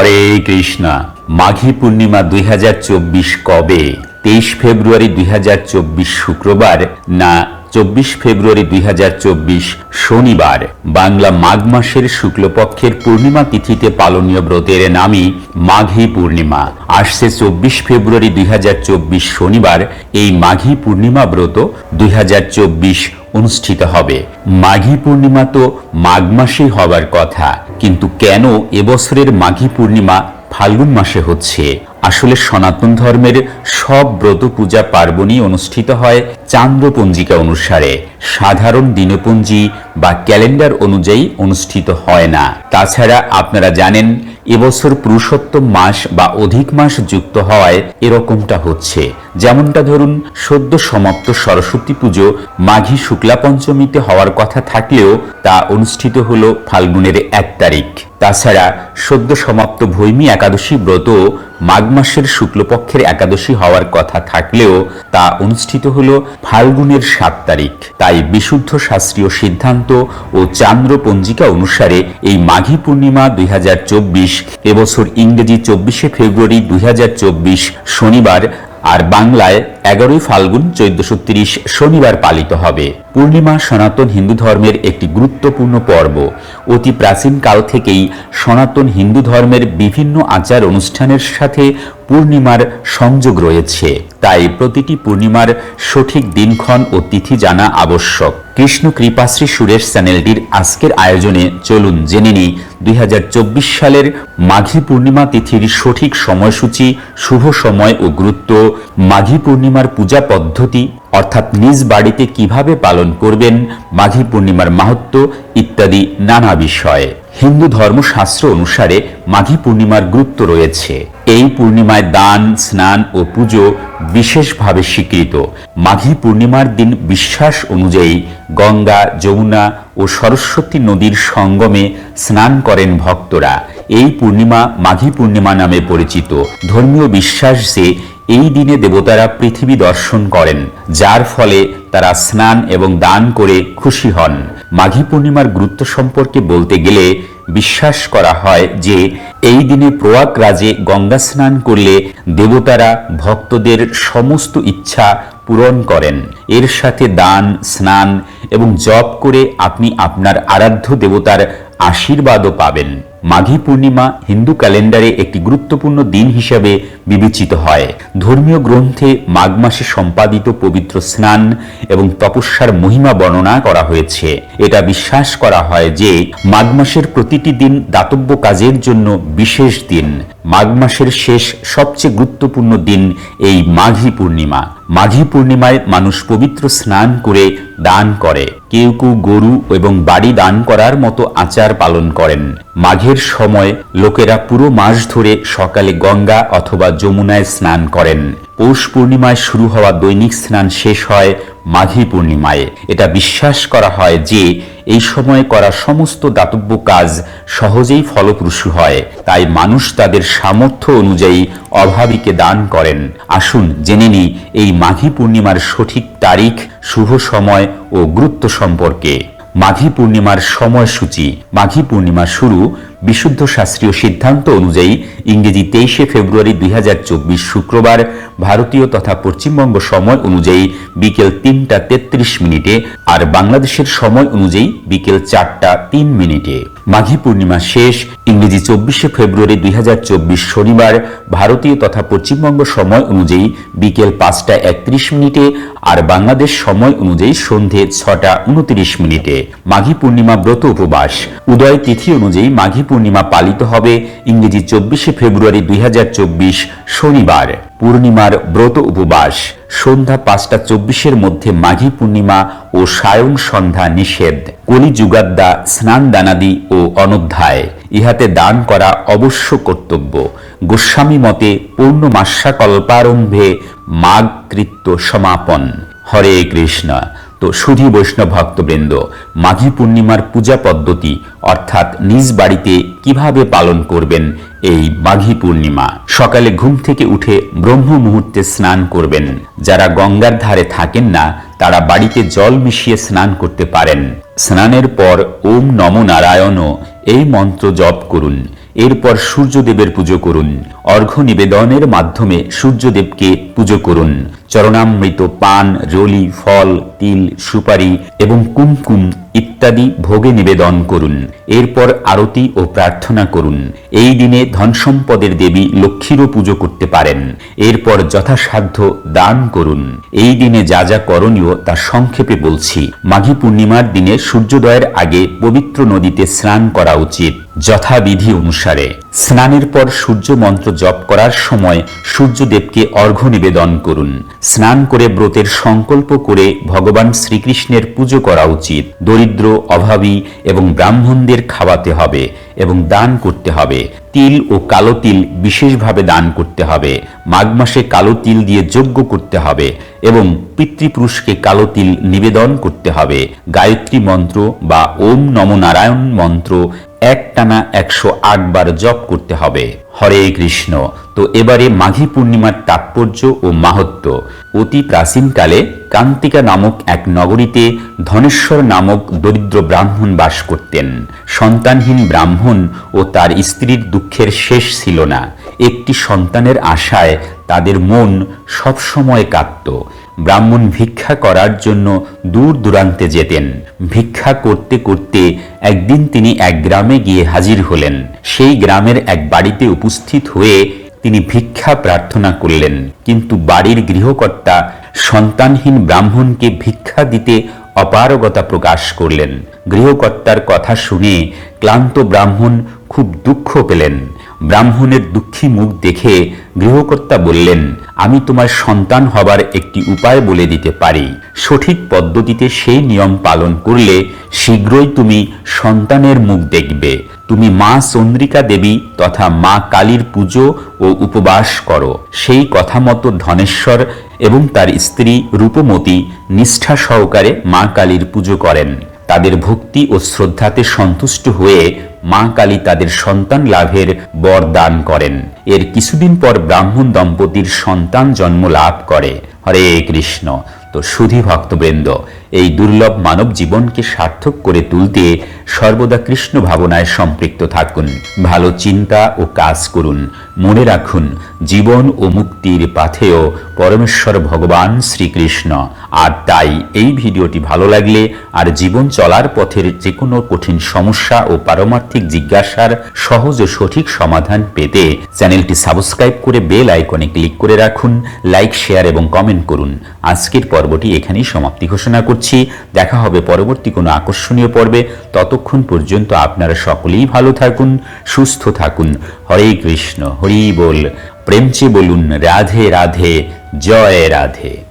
হরে কৃষ্ণা। মাঘী পূর্ণিমা দুই হাজার চব্বিশ কবে? তেইশ ফেব্রুয়ারি দুই হাজার চব্বিশ শুক্রবার না চব্বিশ ফেব্রুয়ারি দুই হাজার চব্বিশ শনিবার, বাংলা মাঘ মাসের শুক্লপক্ষের পূর্ণিমা তিথিতে পালনীয় ব্রতের নামই মাঘী পূর্ণিমা। আসছে চব্বিশ ফেব্রুয়ারি দুই হাজার চব্বিশ শনিবার, এই মাঘী পূর্ণিমা ব্রত দুই হাজার চব্বিশ অনুষ্ঠিত হবে। মাঘী পূর্ণিমা তো মাঘ মাসেই হবার কথা, কিন্তু কেন এবছরের মাঘী পূর্ণিমা ফাল্গুন মাসে হচ্ছে? আসলে সনাতন ধর্মের সব ব্রত পূজা পার্বণই অনুষ্ঠিত হয় চান্দ্রপঞ্জিকা অনুসারে। সাধারণ দিনপঞ্জি বা ক্যালেন্ডার অনুযায়ী অনুষ্ঠিত হয় না। তাছাড়া আপনারা জানেন, এবছর পুরুষোত্তম মাস বা অধিক মাস যুক্ত হওয়ায় এরকমটা হচ্ছে। যেমনটা ধরুন, সদ্য সমাপ্ত সরস্বতী পুজো মাঘী শুক্লা পঞ্চমীতে হওয়ার কথা থাকলেও তা অনুষ্ঠিত হল ফাল্গুনের এক তারিখ। তাছাড়া সদ্য সমাপ্ত ভৈমী একাদশী ব্রত মাঘ মাসের শুক্লপক্ষের একাদশী হওয়ার কথা থাকলেও তা অনুষ্ঠিত হল ফাল্গুনের সাত তারিখ। তাই বিশুদ্ধ শাস্ত্রীয় সিদ্ধান্ত ও চান্দ্র পঞ্জিকা অনুসারে এই মাঘী পূর্ণিমা দুই হাজার চব্বিশ এবছর ইংরেজি চব্বিশে ফেব্রুয়ারি দুই হাজার চব্বিশ, শনিবার আর বাংলায় এগারোই ফাল্গুন চোদ্দশো তিরিশ শনিবার পালিত হবে। পূর্ণিমা সনাতন হিন্দু ধর্মের একটি গুরুত্বপূর্ণ পর্ব। অতি প্রাচীন কাল থেকেই সনাতন হিন্দু ধর্মের বিভিন্ন আচার অনুষ্ঠানের সাথে পূর্ণিমার সংযোগ রয়েছে। তাই প্রতিটি পূর্ণিমার সঠিক দিনক্ষণ ও তিথি জানা আবশ্যক। কৃষ্ণ কৃপাশ্রী সুরেশ চ্যানেলটির আজকের আয়োজনে চলুন জেনে নিই, দুই হাজার চব্বিশ সালের মাঘী পূর্ণিমা তিথির সঠিক সময়সূচি, শুভ সময় ও গুরুত্ব, মাঘী পূর্ণিমার পূজা পদ্ধতি, অর্থাৎ নিজ বাড়িতে কীভাবে পালন করবেন, মাঘী পূর্ণিমার মাহাত্ম ইত্যাদি নানা বিষয়ে। হিন্দু ধর্মশাস্ত্র অনুসারে মাঘী পূর্ণিমার গুরুত্ব রয়েছে। এই পূর্ণিমায় দান, স্নান ও পুজো বিশেষভাবে স্বীকৃত। মাঘী পূর্ণিমার দিন বিশ্বাস অনুযায়ী গঙ্গা, যমুনা ও সরস্বতী নদীর সঙ্গমে স্নান করেন ভক্তরা। এই পূর্ণিমা মাঘী পূর্ণিমা নামে পরিচিত। ধর্মীয় বিশ্বাস যে এই দিনে দেবতারা পৃথিবী দর্শন করেন, যার ফলে তারা স্নান এবং দান করে খুশি হন। মাঘী পূর্ণিমার গুরুত্ব সম্পর্কে বলতে গেলে বিশ্বাস করা হয় যে এই দিনে প্রয়াগরাজে গঙ্গা স্নান করলে দেবতারা ভক্তদের সমস্ত ইচ্ছা পূরণ করেন। এর সাথে দান, স্নান এবং জপ করে আপনি আপনার আরাধ্য দেবতার আশীর্বাদও পাবেন। মাঘী পূর্ণিমা হিন্দু ক্যালেন্ডারে একটি গুরুত্বপূর্ণ দিন হিসাবে বিবেচিত হয়। ধর্মীয় গ্রন্থে মাঘ মাসে সম্পাদিত পবিত্র স্নান এবং তপস্যার মহিমা বর্ণনা করা হয়েছে। এটা বিশ্বাস করা হয় যে মাঘ মাসের প্রতিটি দিন দাতব্য কাজের জন্য বিশেষ দিন। মাঘ মাসের শেষ সবচেয়ে গুরুত্বপূর্ণ দিন এই মাঘী পূর্ণিমা। মাঘী পূর্ণিমায় মানুষ পবিত্র স্নান করে দান করে। কেউ কেউ গরু এবং বাড়ি দান করার মতো আচার পালন করেন। মাঘের সময় লোকেরা পুরো মাস ধরে সকালে গঙ্গা অথবা যমুনায় স্নান করেন। পৌষ পূর্ণিমায় শুরু হওয়া দৈনিক স্নান শেষ হয় মাঘী পূর্ণিমায়। এটা বিশ্বাস করা হয় যে এই সময় করা সমস্ত দাতব্য কাজ সহজেই ফলপ্রসূ হয়। তাই মানুষ তাদের সামর্থ্য অনুযায়ী অভাবীকে দান করেন। আসুন জেনে নিই এই মাঘী পূর্ণিমার সঠিক তারিখ, শুভ সময় ও গুরুত্ব সম্পর্কে। মাঘী পূর্ণিমার সময়সূচি। মাঘী পূর্ণিমা শুরু বিশুদ্ধ শাস্ত্রীয় সিদ্ধান্ত অনুযায়ী ইংরেজি তেইশে ফেব্রুয়ারি দুই শুক্রবার ভারতীয় তথা পশ্চিমবঙ্গ সময় অনুযায়ী বিকেল তিনটা তেত্রিশ মিনিটে আর বাংলাদেশের সময় অনুযায়ী বিকেল চারটা তিন মিনিটে। মাঘী পূর্ণিমা শেষ। ইংরেজি চব্বিশে ফেব্রুয়ারি দুই হাজার চব্বিশ শনিবার ভারতীয় তথা পশ্চিমবঙ্গ সময় অনুযায়ী বিকেল পাঁচটা একত্রিশ মিনিটে আর বাংলাদেশ সময় অনুযায়ী সন্ধে ছটা উনত্রিশ মিনিটে। মাঘী পূর্ণিমা ব্রত উপবাস। উদয় তিথি অনুযায়ী মাঘী পূর্ণিমা পালিত হবে ইংরেজি চব্বিশে ফেব্রুয়ারি দুই শনিবার। পূর্ণিমার ব্রত উপবাস, সন্ধ্যা পাঁচটা চব্বিশের মধ্যে মাঘী পূর্ণিমা ও সায়ং সন্ধ্যা নিষেধ কলি যুগাদ্দা স্নান দানাদি ও অনধ্যায়, ইহাতে দান করা অবশ্য কর্তব্য। গোস্বামী মতে পূর্ণমাস্যা কল্পারম্ভে মাঘ কৃত্য সমাপন। হরে কৃষ্ণ। তো সুধী বৈষ্ণব ভক্তবৃন্দ, মাঘী পূর্ণিমার পূজা পদ্ধতি, অর্থাৎ নিজ বাড়িতে কীভাবে পালন করবেন এই মাঘী পূর্ণিমা। সকালে ঘুম থেকে উঠে ব্রহ্ম মুহূর্তে স্নান করবেন। যারা গঙ্গার ধারে থাকেন না, তারা বাড়িতে জল মিশিয়ে স্নান করতে পারেন। স্নানের পর ওম নম নারায়ণ এই মন্ত্র জপ করুন। এরপর সূর্যদেবের পুজো করুন। অর্ঘ্য নিবেদনের মাধ্যমে সূর্যদেবকে পুজো করুন। চরণামৃত পান, রলি, ফল, তিল, সুপারি এবং কুমকুম ইত্যাদি ভোগে নিবেদন করুন। এরপর আরতি ও প্রার্থনা করুন। এই দিনে ধন সম্পদের দেবী লক্ষ্মীরও পুজো করতে পারেন। এরপর যথাসাধ্য দান করুন। এই দিনে যা যা করণীয় তা সংক্ষেপে বলছি। মাঘী পূর্ণিমার দিনে সূর্যোদয়ের আগে পবিত্র নদীতে স্নান করা উচিত। যথাবিধি অনুসারে। স্নানের পর সূর্য মন্ত্র জপ করার সময় সূর্যদেবকে অর্ঘ্য নিবেদন করুন। স্নান করে ব্রতের সংকল্প করে ভগবান শ্রীকৃষ্ণের পুজো করা উচিত। দরিদ্র, অভাবী এবং ব্রাহ্মণদের খাওয়াতে হবে এবং দান করতে হবে। তিল ও কালো তিল বিশেষভাবে দান করতে হবে। মাঘ মাসে কালো তিল দিয়ে যজ্ঞ করতে হবে এবং পিতৃপুরুষকে কালো তিল নিবেদন করতে হবে। গায়ত্রী মন্ত্র বা ওম নম নারায়ণ মন্ত্র এক টানা একশো আট বার জপ করতে হবে। হরে কৃষ্ণ, তো এবারে মাঘী পূর্ণিমার তাৎপর্য ও মাহাত্ম। অতি প্রাচীনকালে কান্তিকা নামক এক নগরীতে ধনেশ্বর নামক দরিদ্র ব্রাহ্মণ বাস করতেন। সন্তানহীন ব্রাহ্মণ ও তার স্ত্রীর দুঃখের শেষ ছিল না। একটি সন্তানের আশায় তাদের মন সবসময় কাঁদত। ব্রাহ্মণ ভিক্ষা করার জন্য দূর দূরান্তে যেতেন। ভিক্ষা করতে করতে একদিন তিনি এক গ্রামে গিয়ে হাজির হলেন। সেই গ্রামের এক বাড়িতে উপস্থিত হয়ে তিনি ভিক্ষা প্রার্থনা করলেন। কিন্তু বাড়ির গৃহকর্তা সন্তানহীন ব্রাহ্মণকে ভিক্ষা দিতে অপারগতা প্রকাশ করলেন। গৃহকর্তার কথা শুনে ক্লান্ত ব্রাহ্মণ খুব দুঃখ পেলেন। ব্রাহ্মণের দুঃখী মুখ দেখে গৃহকর্তা বললেন, আমি তোমার সন্তান হবার একটি উপায় বলে দিতে পারি। সঠিক পদ্ধতিতে সেই নিয়ম পালন করলে শীঘ্রই তুমি সন্তানের মুখ দেখবে। তুমি মা চন্দ্রিকা দেবী তথা মা কালীর পুজো ও উপবাস করো। সেই কথা মতো ধনেশ্বর এবং তার স্ত্রী রূপমতী নিষ্ঠা সহকারে মা কালীর পুজো করেন। তাদের ভক্তি ও শ্রদ্ধাতে সন্তুষ্ট হয়ে মা কালী তাদের সন্তান লাভের বর দান করেন। এর কিছুদিন পর ব্রাহ্মণ দম্পতির সন্তান জন্ম লাভ করে। হরে কৃষ্ণ। তো সুধী ভক্তবৃন্দ এই দুর্লভ মানব জীবনকে সার্থক করে তুলতে সর্বদা কৃষ্ণ ভাবনায় সম্পৃক্ত থাকুন। ভালো চিন্তা ও কাজ করুন। মনে রাখুন, জীবন ও মুক্তির পাথেও পরমেশ্বর ভগবান শ্রীকৃষ্ণ। আর তাই এই ভিডিওটি ভালো লাগলে আর জীবন চলার পথের যে কোনো কঠিন সমস্যা ও পারমার্থিক জিজ্ঞাসার সহজ ও সঠিক সমাধান পেতে চ্যানেলটি সাবস্ক্রাইব করে বেল আইকনে ক্লিক করে রাখুন, লাইক, শেয়ার এবং কমেন্ট করুন। আজকের পর্বটি এখানেই সমাপ্তি ঘোষণা করছি। দেখা হবে পরবর্তী কোনো আকর্ষণীয় পর্বে। ততক্ষণ পর্যন্ত আপনারা সকলেই ভালো থাকুন, সুস্থ থাকুন। হরে কৃষ্ণ, হরি বল। প্রেমচে বলুন, রাধে রাধে, জয় রাধে।